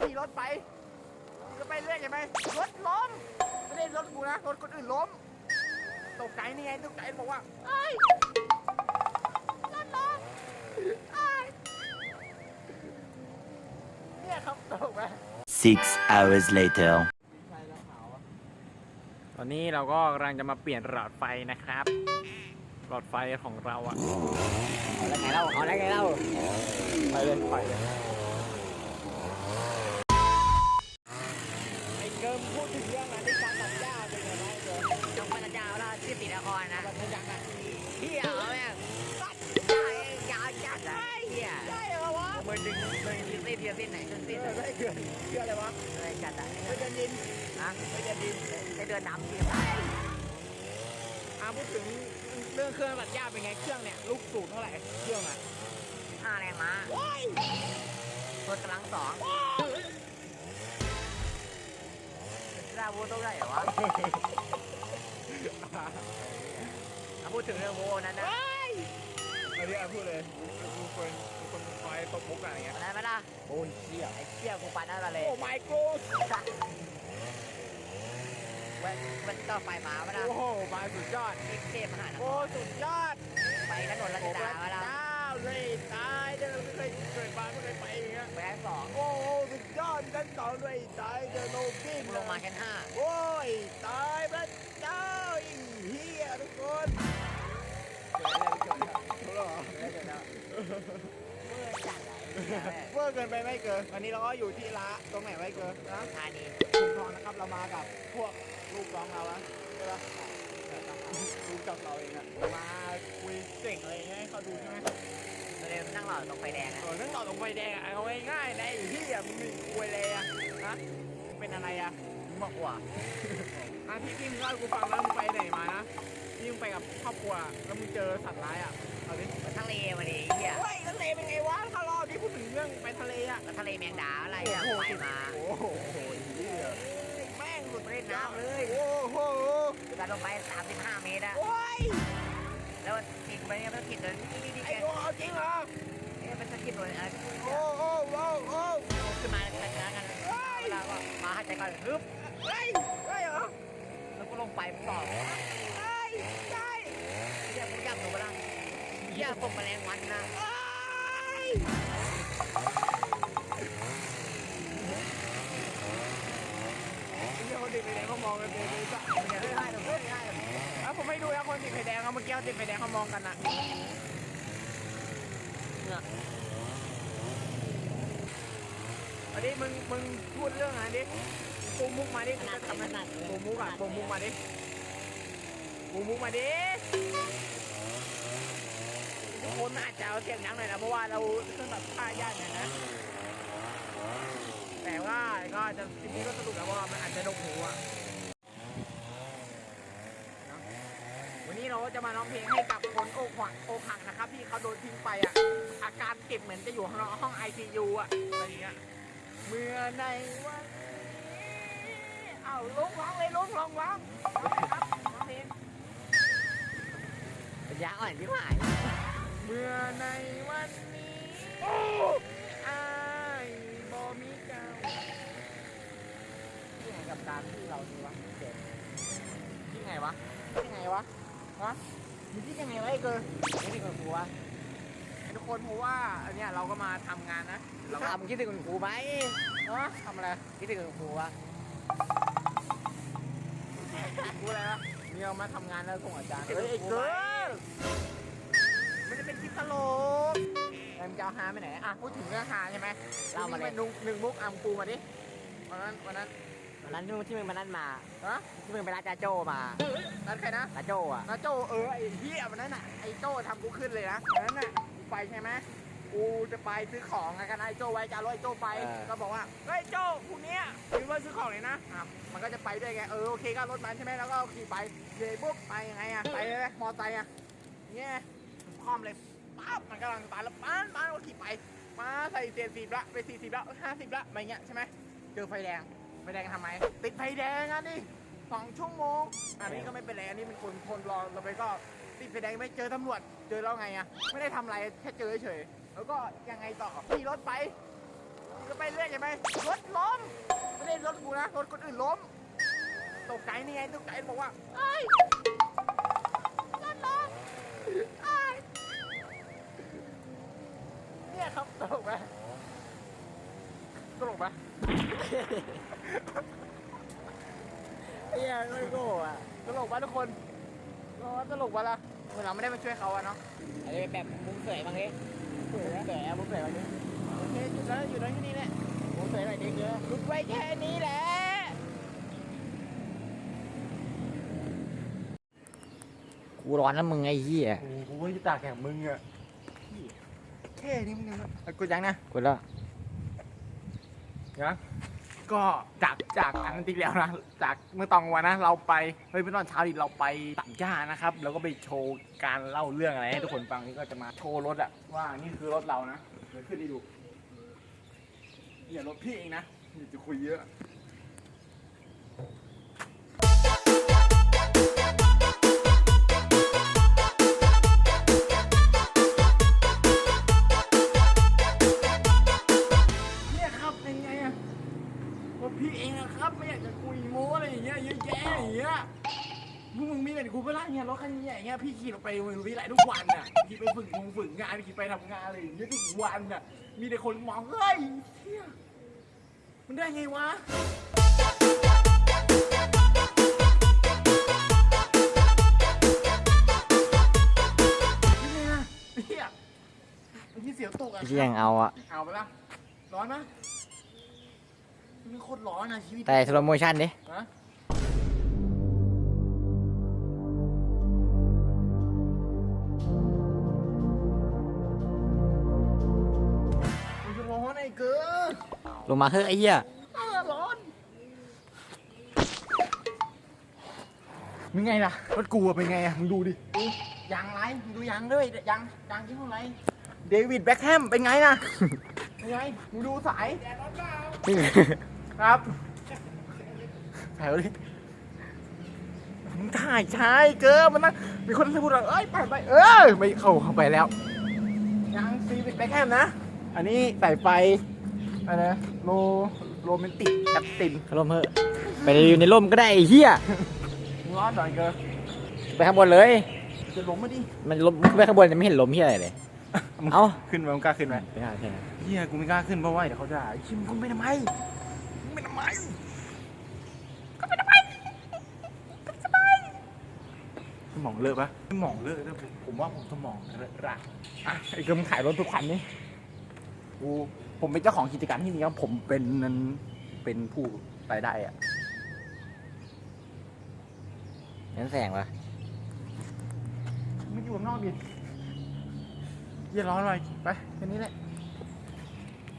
ขี่รถไปขี่รถไปเรื่อยใช่ไหมรถล้มไม่ได้รถกูนะรถคนอื่นล้มตกใจนี่ไงตกใจบอกว่าไอ้ยรถล้มไอ้ยเนี่ยครับตกไหม Six hours later. ตอนนี้เราก็กำลังจะมาเปลี่ยนหลอดไฟนะครับ หลอดไฟของเราอะเอาแล้วไงเล่าเอาแล้วไงเล่าไปเลยไปเลย ถึงเรื่องนั้นที่การตัดหญ้าเป็นไงบ้างเกิมจังหวัดตัดหญ้าเราที่ติดนครนะมันยังอะเฮียเอาแม่งตัดหญ้าเองยาวจัดเลยเฮียได้เหรอวะมือดึงมือดึงตีเดียวตีไหนจนตีออได้เกินเกินอะไรวะเลยจัดอะไม่เดินดินฮะไม่เดินดินได้เดินน้ำทีอ่าพูดถึงเรื่องเครื่องตัดหญ้าเป็นไงเครื่องเนี่ยลูกสูบเท่าไหร่เครื่องอะห้าแรงม้าเปิดกำลังสองาโวต้องได้เหรอวะถ้าพูดถึงเรื่องโวนั้นนะอันนี้อะพูดเลยกูคนกูคนคอยตบมุกอะไรเงี้ยได้ไหมล่ะโอ้ยเชี่ยไอ้เชี่ยกูปันอะไรเลยโอ้ my god เว้นเว้นต่อไฟมาปะล่ะโอ้โหมาสุดยอดเอ็กเทพมหานคโอ้รสุดยอดไปถนนรัชดาปะล่ะเจ้า เลยตายเดินไม่เคยเกิดมาไม่เคยไปอย่างเงี้ยไปชั้นสองโอ้สุดยอดชั้นสองเลยตายเดินโนกิ้งลงมาชั้นห้าโอ้ยตายพระเจ้าอีเฮียทุกคนเกิดอะไรเกิดอะไรรู้หรอเดี๋ยวเดี๋ยวเมื่อจัดไหนเวอเกินไปไม่เกินวันนี้เราก็อยู่ที่ร้านตรงไหนไม่เกินนะธานีชุมทองนะครับเรามากับพวกลูกน้องเราอะใช่ปะ ลูกกับเราเองอะมาคุยเก่งอะไรอย่างเงี้ยให้เขาดูใช่ไหมเราเดินนั่งรอตรงไฟแดงนะส่วนเรื่องต่อตรงไฟแดงอะเอาง่ายๆนะไอ้ที่อะมึงมีคุยเลยอะฮะมึงเป็นอะไรอะบอกว่าอะที่ที่มึงเล่าให้กูฟังแล้วมึงไปไหนมานะที่มึงไปกับครอบครัวแล้วมึงเจอสัตว์ร้ายอะเอาดิไปทะเลมาดิเฮียเฮ้ยทะเลเป็นไงวะถ้ารอที่พูดถึงเรื่องไปทะเลอะแล้วทะเลแมงดาอะไรอะไปมาโอ้โหเหี้ยแม่งหลุดไม่ได้น้ำเลยโอ้โหคือการ ลงไป 35 เมตรอะโอ้ยแล้วติดไปเนี่ยมันติดเลยนี่นี่นี่ไอ้แกโง่เอาจริงเหรอเนี่ยมันสะกิดเลยอะไรโอ้โหโอ้โหขึ้นมากันนะกันเวลาก็มาหายใจก่อนฮึบเฮ้ยเฮ้ยเหรอแล้วก็ลงไปต่อเฮ้ยใช่เฮียผมอยากดูบ้างเฮียผมแมลงวันนะเฮ้ยเรื่องคนติดไฟแดงเขามองกันเลยเลยจ้ะเป็น แดงเขาเมื่อกี้ติดไฟแดงเขามองกันน่ะเนี่ยอันนี้มึงมึงพูดเรื่องอะไรดิปูมุกมาดิขนาดทำขนาดปูมุกอะปูมุกมาดิปูมุกมาดิทุกคนอาจจะเอาเสียงดังหน่อยนะเพราะว่าเราเครื่องตัดผ้าย่านเนี่ยนะแต่ว่าก็จะจริงๆก็สนุกนะเพราะว่ามันอาจจะดกหูอะเนอะวันนี้ เราก็จะมาร้องเพลงให้กับคนอกหักอกหักนะครับที่เขาโดนทิ้งไปอะอาการเก็บเหมือนจะอยู่ห้องห้องไอซียูอะอะไรอย่างเงี้ยเมื่อในวันนี้เอาลุกร้องเลยลุกร้องร้องร้องเลยครับร้องเพลงปัญญาอ่อนที่หายเมื่อในวันนี้อายบ่มีเก่าที่ไหนกับการที่เราดูวะเจ็บที่ไงวะที่ไงวะ ฮะมึงคิดยังไงวะไอ้เกิร์ลไม่ได้คุณครูวะทุกคนเพราะว่าอันเนี้ยเราก็มาทำงานนะเราทำคิดถึงคุณครูไหมเออทำอะไรคิดถึงคุณครูวะกูอะไรนะมีเอามาทำงานแล้วส่งอาจารย์เฮ้ยไอ้เกิร์ลมันจะเป็นคลิปตลกแอมจะเอาฮาไปไหนอะพูดถึงเรื่องฮาใช่ไหมเล่ามาเลย หนึ่งหนึ่งมุกอัมกูมาดิวันนั้นวันนั้น วันนั้นที่มึงมานั่นมาฮะที่มึงไปร้านจาโจมานัดใครนะจาโจอะนาโจเออไอ้เหี้ยวันนั้นน่ะไอ้โจทำกูขึ้นเลยนะวันนั้นน่ะกูไปใช่ไหมกูจะไปซื้อของไงกันไอ้โจไว้จะเอารถไอ้โจไปก็บอกว่าเฮ้ยโจพรุ่งเนี้ยซื้อว่าซื้อของเลยนะอะมันก็จะไปด้วยไงเออโอเคก็รถมันใช่ไหมแล้วก็ขี่ไปเดี๋ยวปุ๊บไปยังไงอะไปเลยมอไซค์อะเนี่ยพร้อมเลยปั๊บมันกำลังตายแล้วป้านป้านก็ขี่ไป มาใส่เศษสิบละไปสี่สิบละห้าสิบละอะไรเงี้ยใช่ไหมเจอไฟแดง ไฟแดงทำไม ติดไฟแดงอะนี่สองชั่วโมงอันนี้ก็ไม่เป็นไรอันนี้เป็นคนคนรอเราไปก็ติดไฟแดงไม่เจอตำรวจเจอแล้วไงอะไม่ได้ทำอะไรแค่เจอเฉยๆแล้วก็ยังไงต่อขี่รถไปขี่ก็ไปเรื่อยใช่ไหมรถล้มไม่ได้รถกูนะรถคนอื่นล้มตกใจนี่ไงตกใจบอกว่าเอ้ยรถล้มเอ้ยเนี่ยครับตลกไหมตลกไหม เฮียไม่โง่อะตลกปะทุกคนเออตลกปะล่ะเหมือนเราไม่ได้มาช่วยเขาอะเนาะอันนี้แบบมุ้งเสยบ้างดิมุ้งเสยมุ้งเสยบ้างดิโอเคหยุดแล้วหยุดแล้วแค่นี้แหละมุ้งเสยหน่อยดิเยอะหยุดไว้แค่นี้แหละกูร้อนนะมึงไอ้เหี้ยโอ้โหกูจะตากแข่งมึงอะแค่นี้มึงยังกูยังนะกูแล้วยัง ก็จากจากอันที่แล้วนะ จากเมื่อตอนวันนะ เราไปเฮ้ยเมื่อตอนเช้าดิเราไปตัดหญ้านะครับ แล้วก็ไปโชว์การเล่าเรื่องอะไรให้ทุกคนฟังนี่ก็จะมาโชว์รถอะว่านี่คือรถเรานะเดี๋ยวขึ้นให้ดูอย่ารถพี่เองนะอย่าจะคุยเยอะ มึงมึงมีแต่กูไปไล่เนี่ยรถคันใหญ่เงี้ยพี่ขี่ลงไปวิววิไลทุกวันน่ะขี่ไปฝึกงงฝึกงานขี่ไปทำงานอะไรอย่างเงี้ยทุกวันน่ะมีแต่คนมองเฮ้ยเหี้ยมันได้ไงวะนี่ไงอะเนี่ยมันที่เสียวตกอะที่ยังเอาอะเอาไปละร้อนไหมมันโคตรร้อนอะชีวิตแต่สโลโมชั่นดิฮะ เกินลงมาเฮ้ยไอ้เหี้ยเออร้อนมึงไงล่ะรถกูอะเป็นไงอะมึงดูดิดูยางไรมึงดูยางด้วยยางยางที่เท่าไหร่เดวิดแบ็คแฮมเป็นไงนะเป็นไงมึงดูสายครับถ่ายไว้ดิมึงถ่ายใช่เกินมันนะมีคนพูดว่าเอ้ยไปไปเออไม่เข้าเข้าไปแล้วยังซีวิกแบ็คแฮมนะ อันนี้ใส่ไฟอะไรนะโลโรแมนติกจัดตินเขาล่มเฮ้ยไปอยู่ในร่มก็ได้ไอ้เหี้ยมึงร้อนหน่อยเกินไปข้างบนเลย จะล้มมาดิมันล้มไปข้างบนจะไม่เห็นล้มเหี้ยอะไรเลย เอ้า ขึ้นมามึงกล้าขึ้นไหมไปหาแค่เฮียกูไม่กล้าขึ้นเพราะว่าเดี๋ยวเขาจะด่าชิมคุณไปทำไมมึงไปทำไมก็ไปทำไมไปทำไมสมองเลอะปะสมองเลอะนะผมผมว่าผมสมองเลอะระอะไอ้เกิร์มงขายรถทุกคันนี่ กูผมเป็นเจ้าของกิจการที่นี่ครับผมเป็นนั้นเป็นผู้รายได้อะนั้นแสงวะไม่อยู่ข้างนอกดิเยี่ยร้อนเลยไปแค่นี้แหละ